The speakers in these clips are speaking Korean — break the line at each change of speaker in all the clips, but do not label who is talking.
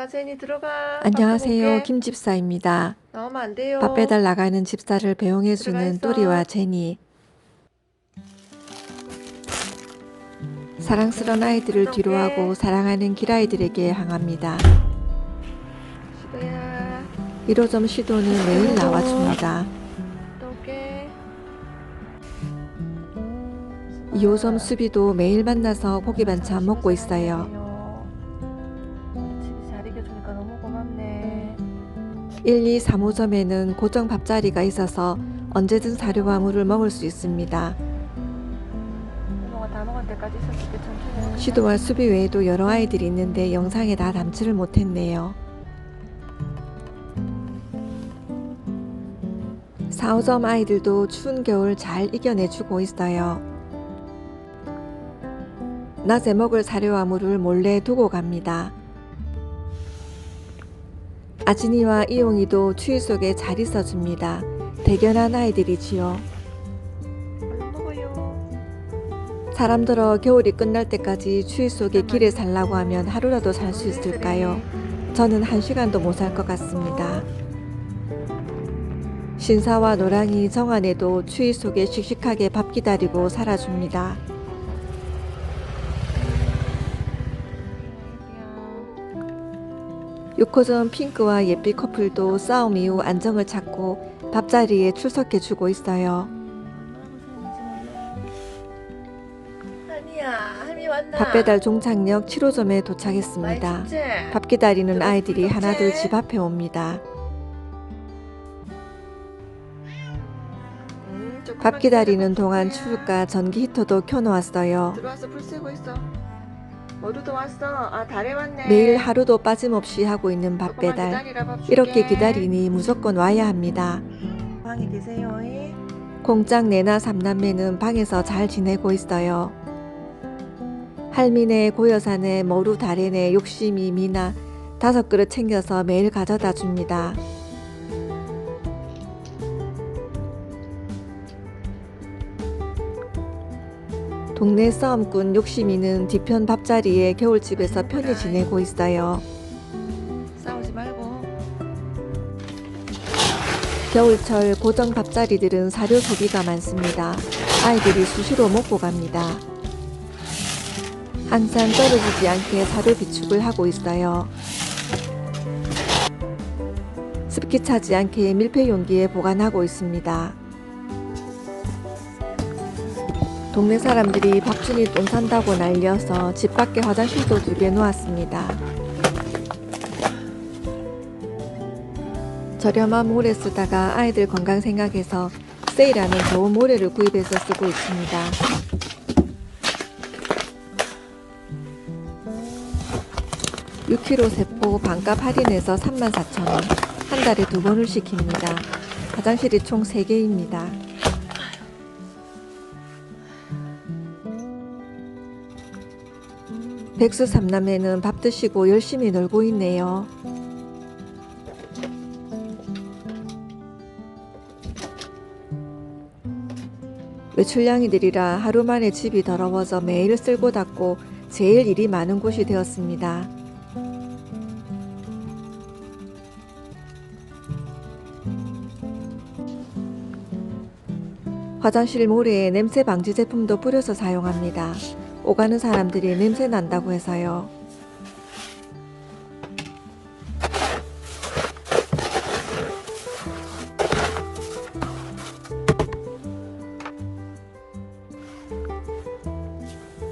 들어가 제니 들어가.
안녕하세요. 김 집사입니다.
나오면 안 돼요.
밥 배달 나가는 집사를 배웅해 주는
들어가 있어.
또리와 제니. 사랑스런 아이들을. 뒤로하고 사랑하는 길아이들에게 향합니다.
시도야.
1호점 시도는 매일 나와줍니다.
또 올게.
2호점 수비도 매일 만나서 고기 반찬 먹고 있어요. 1, 2, 3호점에는 고정 밥자리가 있어서 언제든 사료와 물을 먹을 수 있습니다. 시도와 수비 외에도 여러 아이들이 있는데 영상에 다 담지를 못했네요. 4호점 아이들도 추운 겨울 잘 이겨내주고 있어요. 낮에 먹을 사료와 물을 몰래 두고 갑니다. 아진이와 이용이도 추위 속에 잘 있어줍니다. 대견한 아이들이지요. 사람들어 겨울이 끝날 때까지 추위 속에 길에 살라고 하면 하루라도 살 수 있을까요? 저는 한 시간도 못 살 것 같습니다. 신사와 노랑이 정안에도 추위 속에 씩씩하게 밥 기다리고 살아줍니다. 6호점 핑크와 예삐 커플도 싸움 이후 안정을 찾고 밥자리에 출석해주고 있어요. 밥 배달 종착역 7호점에 도착했습니다. 밥 기다리는 아이들이 하나둘 집 앞에 옵니다.
음,
밥 기다리는 동안. 추울까 전기 히터도 켜놓았어요.
들어와서 불 쐬고 있어. 머루도 왔어. 아, 달에 왔네.
매일 하루도 빠짐없이 하고 있는 밥 배달. 이렇게 기다리니 무조건 와야 합니다.
방에 계세요. 이?
공장 내나 삼남매는 방에서 잘 지내고 있어요. 할미네, 고여사네, 머루 다래네, 욕심이 미나 다섯 그릇 챙겨서 매일 가져다 줍니다. 동네 싸움꾼 욕심이는 뒤편 밥자리에 겨울집에서 편히 지내고 있어요.
싸우지 말고.
겨울철 고정 밥자리들은 사료 소비가 많습니다. 아이들이 수시로 먹고 갑니다. 항상 떨어지지 않게 사료 비축을 하고 있어요. 습기 차지 않게 밀폐 용기에 보관하고 있습니다. 동네 사람들이 밥준이 똥 산다고 난리여서 집 밖에 화장실도 두 개 놓았습니다. 저렴한 모래 쓰다가 아이들 건강 생각해서 세일하는 좋은 모래를 구입해서 쓰고 있습니다. (6kg) 세포 반값 할인해서 (34,000원) 한 달에 두 번을 시킵니다. 화장실이 총 3개입니다. 백수 삼남매는 밥 드시고 열심히 놀고 있네요. 외출냥이들이라 하루 만에 집이 더러워져 매일 쓸고 닦고 제일 일이 많은 곳이 되었습니다. 화장실 모래에 냄새 방지 제품도 뿌려서 사용합니다. 오가는 사람들이 냄새 난다고 해서요.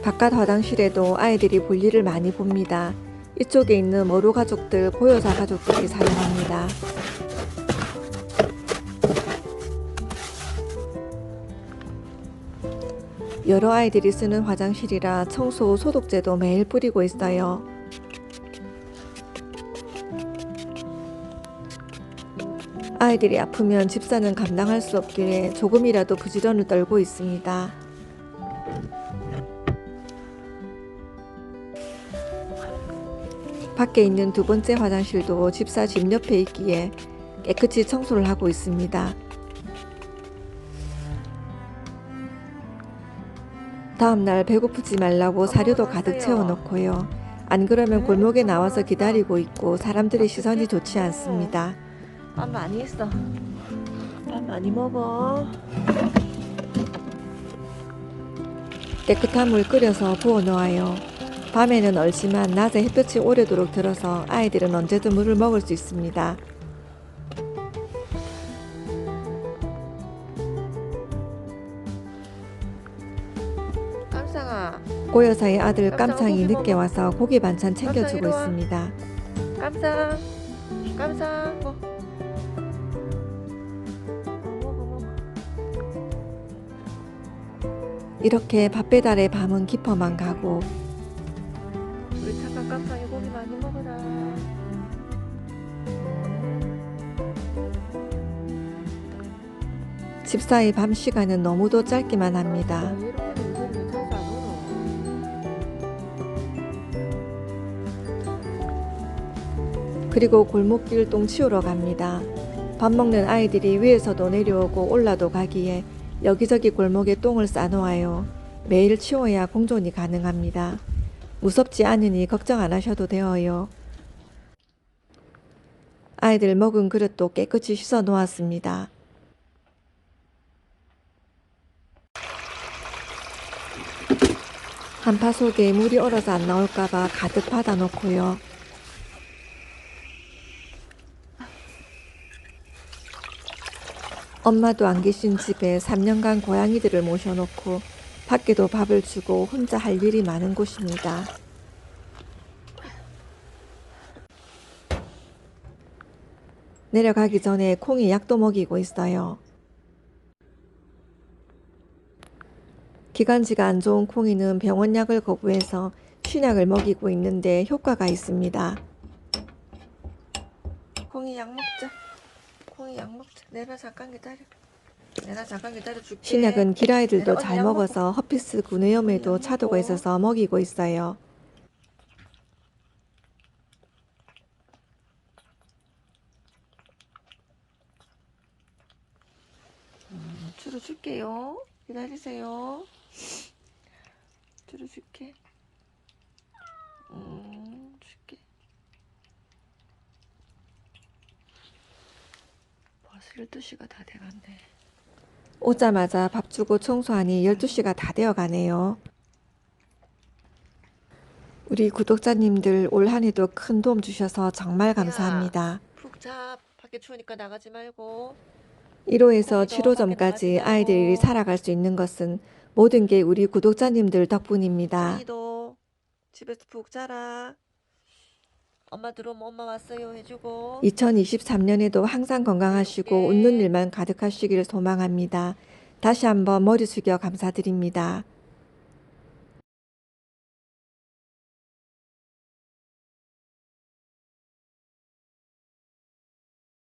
바깥 화장실에도 아이들이 볼일을 많이 봅니다. 이쪽에 있는 머루 가족들, 고여사 가족들이 사용합니다. 여러 아이들이 쓰는 화장실이라 청소, 소독제도 매일 뿌리고 있어요. 아이들이 아프면 집사는 감당할 수 없기에 조금이라도 부지런을 떨고 있습니다. 밖에 있는 두 번째 화장실도 집사 집 옆에 있기에 깨끗이 청소를 하고 있습니다. 다음날 배고프지 말라고 사료도 가득 채워놓고요. 안 그러면 골목에 나와서 기다리고 있고 사람들의 시선이 좋지 않습니다.
밥 많이 했어. 밥 많이 먹어.
깨끗한 물 끓여서 부어 놓아요. 밤에는 얼지만 낮에 햇볕이 오래도록 들어서 아이들은 언제든 물을 먹을 수 있습니다. 고여사의 아들
고기
늦게
먹어.
와서 고기 반찬 챙겨주고. 있습니다.
깜상, 깜상, 뭐.
이렇게 밥 배달의 밤은 깊어만 가고
우리 착한 깜상이 고기 많이 먹어라.
집사의 밤 시간은 너무도 짧기만 합니다. 그리고 골목길 똥 치우러 갑니다. 밥 먹는 아이들이 위에서도 내려오고 올라도 가기에 여기저기 골목에 똥을 싸놓아요. 매일 치워야 공존이 가능합니다. 무섭지 않으니 걱정 안 하셔도 되어요. 아이들 먹은 그릇도 깨끗이 씻어 놓았습니다. 한파 속에 물이 얼어서 안 나올까봐 가득 받아 놓고요. 엄마도 안 계신 집에 3년간 고양이들을 모셔놓고 밖에도 밥을 주고 혼자 할 일이 많은 곳입니다. 내려가기 전에 콩이 약도 먹이고 있어요. 기관지가 안 좋은 콩이는 병원 약을 거부해서 신약을 먹이고 있는데 효과가 있습니다.
콩이 약 먹자. 콩이 약 먹자. 내가 잠깐 기다려. 내가 잠깐 기다려 줄게.
신약은 길아이들도
내가
잘 먹어서 허피스 구내염에도
약
차도가. 있어서 먹이고 있어요.
주로 줄게요. 기다리세요. 주로 줄게. 음, 줄게. 벌써 12시가 다 돼갔네.
오자마자 밥 주고 청소하니 12시가 다 되어 가네요. 우리 구독자님들 올 한 해도 큰 도움 주셔서 정말 감사합니다.
푹 자. 밖에 추우니까 나가지 말고.
1호에서
거기도
7호점까지
밖에
아이들이. 살아갈 수 있는 것은 모든 게 우리 구독자님들 덕분입니다.
언니도 집에서 푹 자라. 엄마 들어오면 엄마 왔어요 해주고.
2023년에도 항상 건강하시고 웃는 일만 가득하시길 소망합니다. 다시 한번 머리 숙여 감사드립니다.